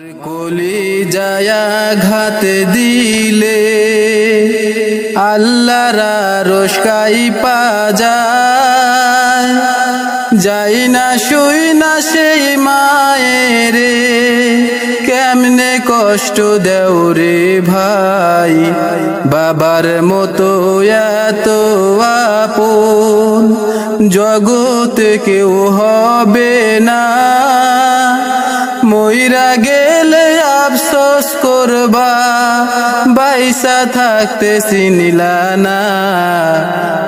কলি যায়া ঘাত দিলে আল্লাহরা রোসকাই পা যাই না শুই না সেই মায়েরে, কেমনে কষ্ট দেও রে ভাই? বাবার মতো এত আপন, জগতে কেউ হবে না। মইরা আফসোস করবা, বাইসা থাকতে চিনিলা না।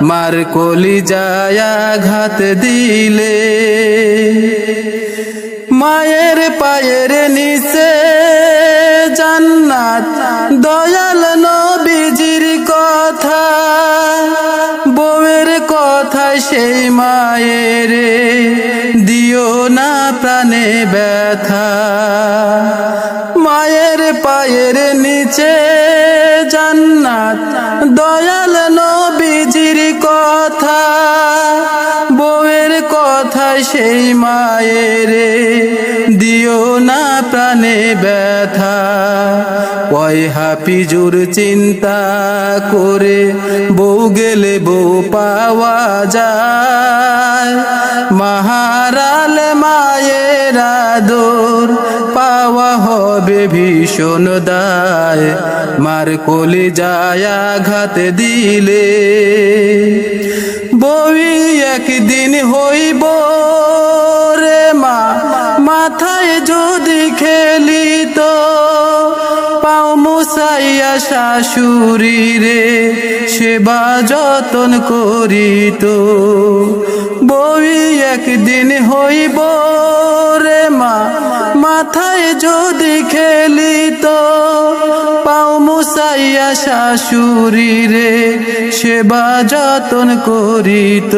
মার কলি যায়া ঘাত দিলে। মায়ের পায়ের নিচে জান্নাত, দয়াল নবীজির কথা। বউয়ের কথায় সেই মায়ের দিও না প্রাণে ব্যথা। পায়ের নিচে জান্নাত। দয়াল নবীজির কথা, বউয়ের কথায় সেই মায়ের। দিও না প্রাণে ব্যথা, ওই হাফিজুর চিন্তা করে বউ গেলে বউ পাওয়া যায়। মাহারাল মায়ের আদর পাওয়া হবে ভীষণ দায়। মার কোলে যায়া ঘাত দিলে। বই একদিন হইব রে মা, মাথায় যদি খেলি তো পাও মুসাইয়া শাশুড়ি রে, সেবা যতন করিত। বই একদিন হইব মাথায় যদি খেলি তো পাও মুসাইয়া শাশুড়ি রে সেবা যতন করিত।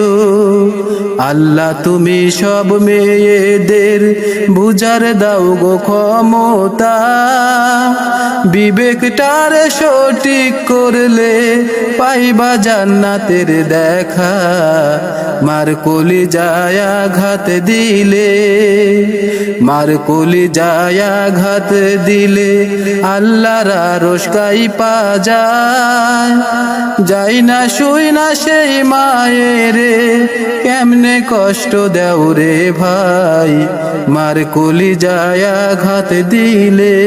আল্লাহ তুমি সব মেয়েদের বুঝার দাও গো ক্ষমতা। বিবেকটার সঠিক করলে পাইবা জান্নাতের দেখা। মার কলি যায়া ঘাত দিলে, মার কলি যায়া ঘাত দিলে আল্লাহরা রোসকাই পা যায় যাই না শুই না সেই মায়ের কেমনে কষ্ট দেও রে ভাই মার কলি যায় ঘাত দিলে।